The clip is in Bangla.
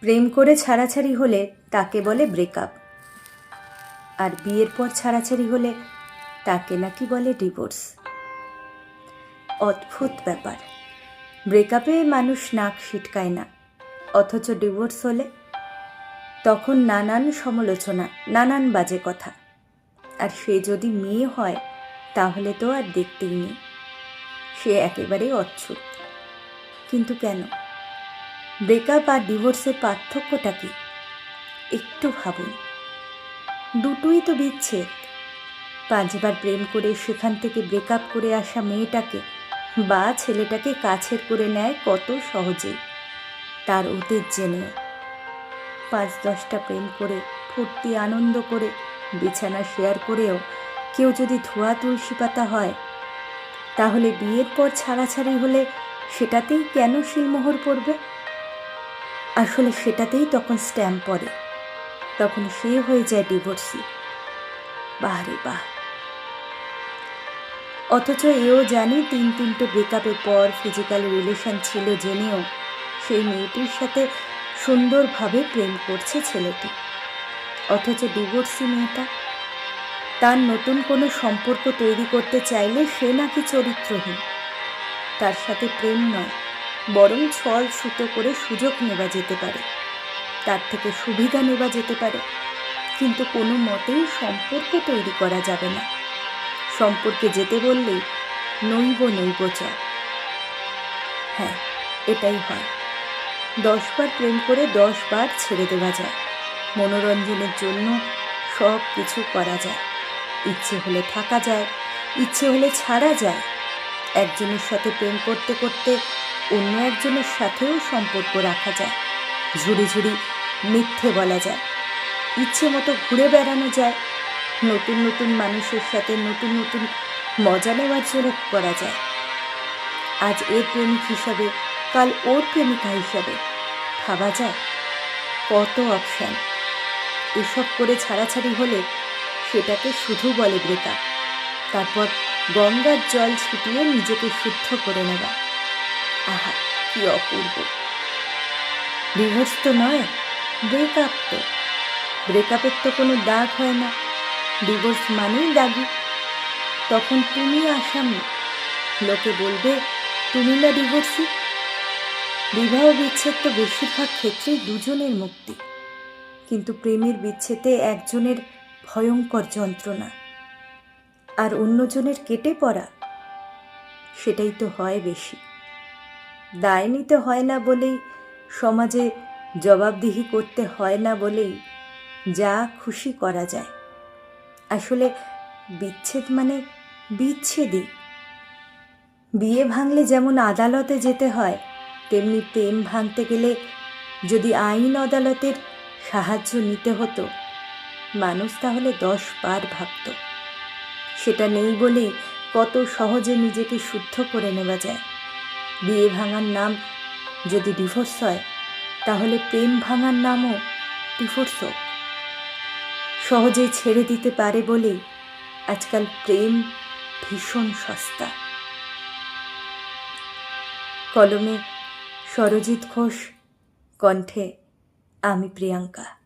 প্রেম করে ছাড়াছাড়ি হলে তাকে বলে ব্রেকআপ আর বিয়ের পর ছাড়াছাড়ি হলে তাকে নাকি বলে ডিভোর্স অদ্ভুত ব্যাপার। ব্রেকআপে মানুষ নাক সিটকায় না। অথচ ডিভোর্স হলে তখন নানান সমালোচনা, নানান বাজে কথা। আর সে যদি মেয়ে হয়, তাহলে তো আর দেখতেই নেই। সে একেবারেই অচ্ছুত। কিন্তু কেন? ব্রেকআপ আর ডিভোর্সের পার্থক্যটা কি? একটু ভাবুন। দুটোই তো বিচ্ছেদ। পাঁচবার প্রেম করে সেখান থেকে ব্রেকআপ করে আসা মেয়েটাকে বা ছেলেটাকে কাছের করে নেয় কত সহজেই তার অতীত জেনে পাঁচ দশটা প্রেম করে, ফুর্তি, আনন্দ করে, বিছানা শেয়ার করেও কেউ যদি ধোয়া তুলসী পাতা হয়, তাহলে বিয়ের পর ছাড়াছাড়ি হলে সেটাতেই কেন শিলমোহর পড়বে? আসলে সেটাতেই তখন স্ট্যাম্প পড়ে। তখন সে হয়ে যায় ডিভোর্সি বাহারে বাহ! অথচ এও জানি তিন তিনটে ব্রেকআপের পর ফিজিক্যাল রিলেশন ছিল জেনেও সেই মেয়েটির সাথে সুন্দরভাবে প্রেম করছে ছেলেটি। অথচ ডিভোর্সি মেয়েটা তার নতুন কোনো সম্পর্ক তৈরি করতে চাইলে সে নাকি চরিত্রহীন। তার সাথে প্রেম নয়। বরং ছল সুতো করে সুযোগ নেওয়া যেতে পারে। তার থেকে সুবিধা নেওয়া যেতে পারে। কিন্তু কোনো মতেই সম্পর্ক তৈরি করা যাবে না। সম্পর্কে যেতে বললেই নৈব নৈব চায় হ্যাঁ এটাই হয়। দশবার প্রেম করে দশবার ছেড়ে দেওয়া যায়। মনোরঞ্জনের জন্য সব কিছু করা যায়। ইচ্ছে হলে থাকা যায়, ইচ্ছে হলে ছাড়া যায়। একজনের সাথে প্রেম করতে করতে অন্য একজনের সাথেও সম্পর্ক রাখা যায়। ঝুড়ি ঝুড়ি মিথ্যে বলা যায়। ইচ্ছে মতো ঘুরে বেড়ানো যায়। নতুন নতুন মানুষের সাথে নতুন নতুন মজা নেওয়ার জন্য করা যায়। আজ এর প্রেমিক হিসাবে, কাল ওর প্রেমিকা হিসাবে ভাবা যায়। কত অপশান। এসব করে ছাড়াছাড়ি হলে সেটাকে শুধু বলে ব্রেকআপ। তারপর গঙ্গার জল ছিটিয়ে নিজেকে শুদ্ধ করে নেওয়া। আহা, কি অপূর্ব। ডিভোর্স তো নয় ব্রেকআপ তো। ব্রেকআপের তো কোনো দাগ হয় না। ডিভোর্স মানেই দাগি। তখন তুমি আসামি। লোকে বলবে, তুমি না ডিভোর্সি বিবাহ বিচ্ছেদ তো বেশিরভাগ ক্ষেত্রেই দুজনের মুক্তি। কিন্তু প্রেমের বিচ্ছেদে একজনের ভয়ঙ্কর যন্ত্রণা। আর অন্যজনের কেটে পড়া, সেটাই তো হয় বেশি। দায় নিতে হয় না বলেই, সমাজে জবাবদিহি করতে হয় না বলেই যা খুশি করা যায়। আসলে বিচ্ছেদ মানে বিচ্ছেদই। বিয়ে ভাঙলে যেমন আদালতে যেতে হয়, তেমনি প্রেম ভাঙতে গেলে যদি আইন আদালতের সাহায্য নিতে হতো, মানুষ তাহলে দশ বার ভাবত। সেটা নেই বলেই কত সহজে নিজেকে শুদ্ধ করে নেওয়া যায়। বিয়ে ভাঙার নাম যদি ডিভোর্স হয়, তাহলে প্রেম ভাঙার নামও ডিভোর্স হোক। সহজেই ছেড়ে দিতে পারে বলেই আজকাল প্রেম ভীষণ সস্তা। কলমে সরজিৎ ঘোষ, কণ্ঠে আমি প্রিয়াঙ্কা।